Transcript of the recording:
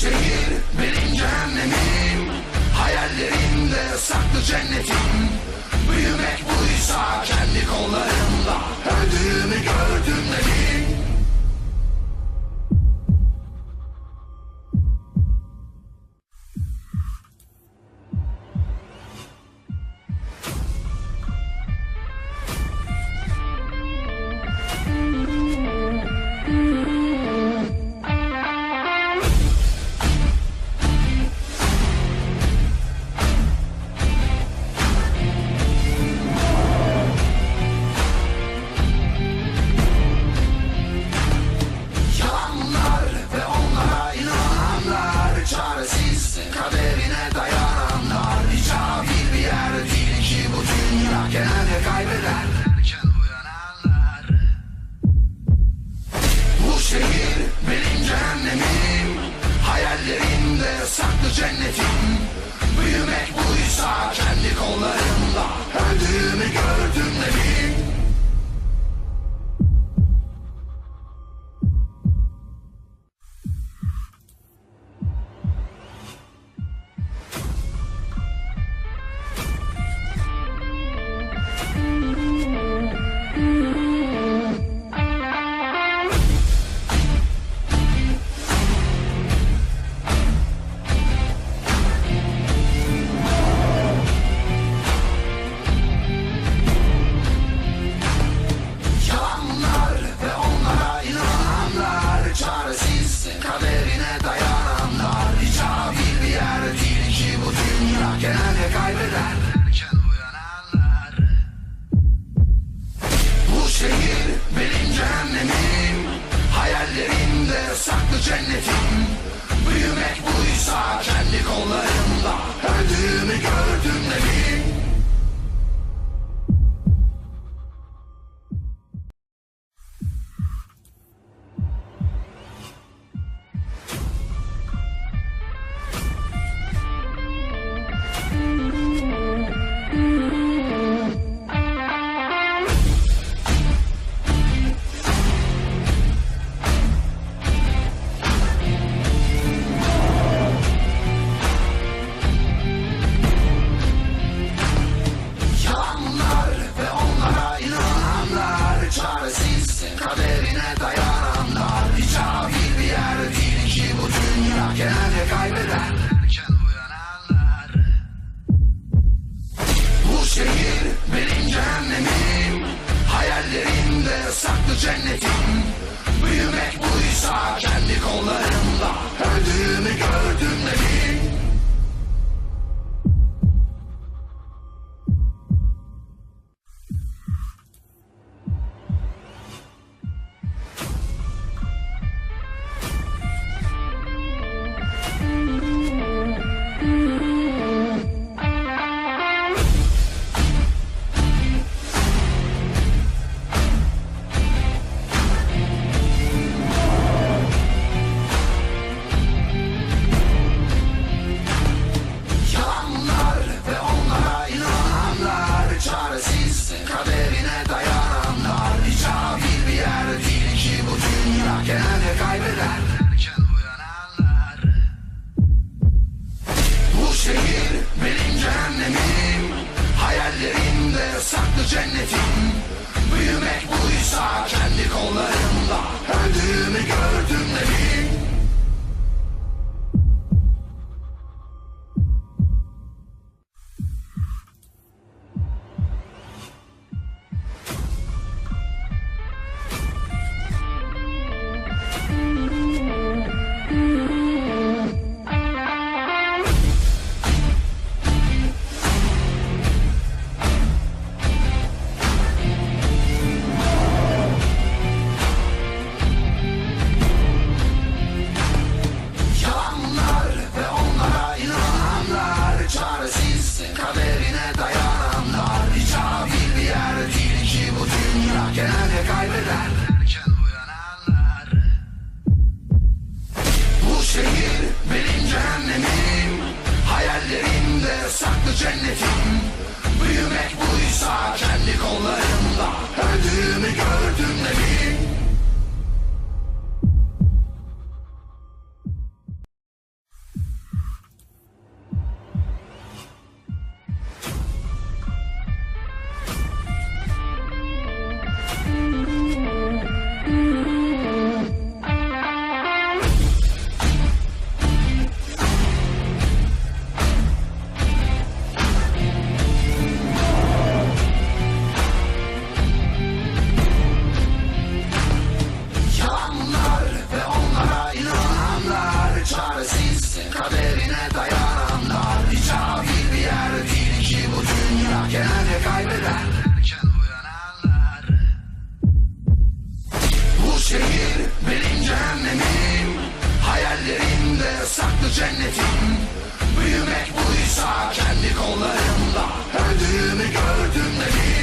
şehir benim cehennemim. Hayallerimde saklı cennetim. Büyümek buysa kendi kollarımla. Öldüğümü gördüm de Genelde kaybeder derken uyananlar Bu şehir benim cehennemim. Hayallerimde saklı cennetim. Büyümek Çaresiz kaderine dayananlar. Hiç adil bir yer değil ki bu dünya. Genelde kaybedenlerken uyananlar. Bu şehir benim cehennemim. Hayallerimde saklı cennetim. Büyümek buysa kendi kollarımla Öldüğümü gör. cennetin Büyümek buysa kendi kolları. Genelde kaybeder kapılı cennetin Büyümek buysa kendi kollarımda Öldüğümü gördüm de